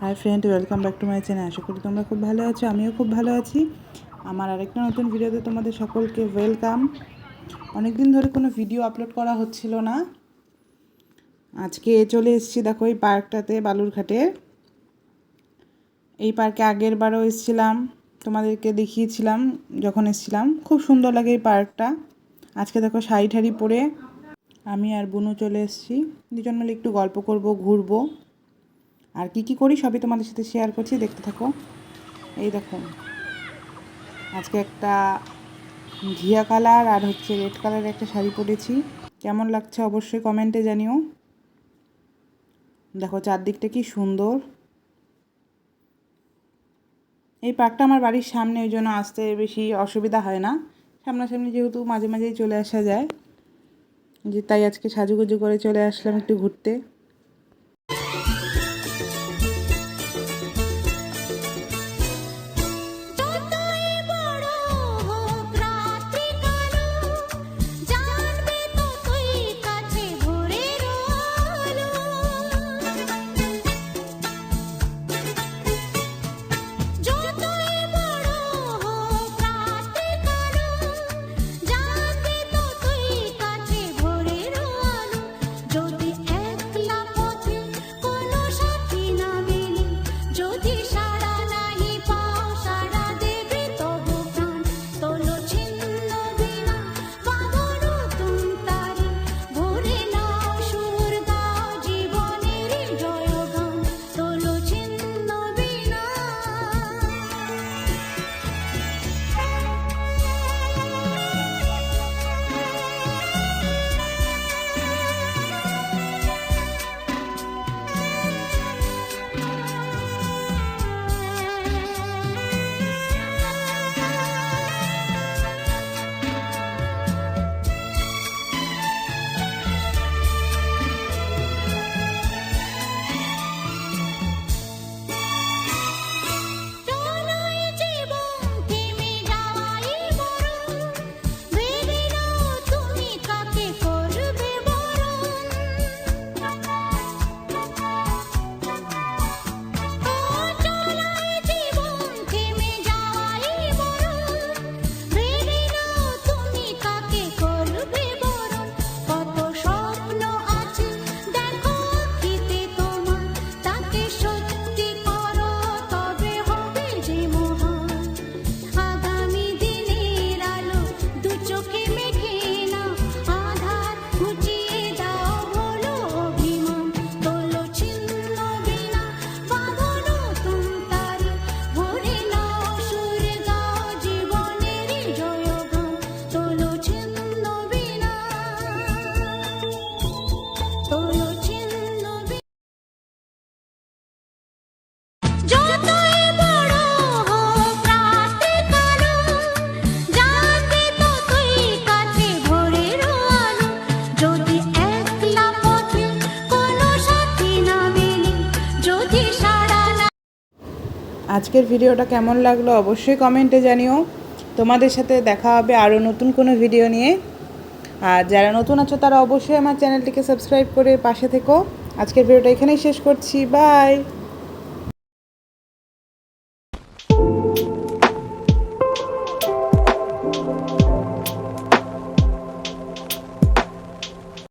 Hi friend welcome back to my channel আশা করি তোমরা খুব ভালো আছো, আমিও খুব ভালো আছি। আমার আরেকটা নতুন ভিডিওতে তোমাদের সকলকে ওয়েলকাম অনেক দিন ধরে কোনো ভিডিও আপলোড করা হচ্ছিল না। আজকে চলে এসেছি দেখো এই পার্কটাতে, বালুরঘাটে। এই পার্কে আগের বারও এসেছিলাম, তোমাদেরকে দেখিয়েছিলাম, যখন এসেছিলাম। খুব সুন্দর লাগে এই পার্কটা। আজকে দেখো শাড়ি ঠাড়ি পরে আমি আর বুনু চলে এসেছি। দুজন মিলে একটু গল্প করব, ঘুরবো। আর কি কি করি সবই তোমাদের সাথে শেয়ার করছি, দেখতে থাকো। এই দেখো, আজকে একটা ঘিয়া কালার আর হচ্ছে রেড কালারের একটা শাড়ি পরেছি। কেমন লাগছে অবশ্যই কমেন্টে জানিও। দেখো চারদিকটা কি সুন্দর। এই পার্কটা আমার বাড়ির সামনে, ওই জন্য আসতে বেশি অসুবিধা হয় না। সামনাসামনি যেহেতু মাঝে মাঝেই চলে আসা যায়, যে তাই আজকে সাজুগুজু করে চলে আসলাম একটু ঘুরতে। আজকের ভিডিওটা কেমন লাগল অবশ্যই কমেন্টে জানিও। তোমাদের সাথে দেখা হবে আরও নতুন কোনো ভিডিও নিয়ে। আর যারা নতুন আছো, তারা অবশ্যই আমার চ্যানেলটিকে সাবস্ক্রাইব করে পাশে থেকো। আজকের ভিডিওটা এখানেই শেষ করছি। বাই!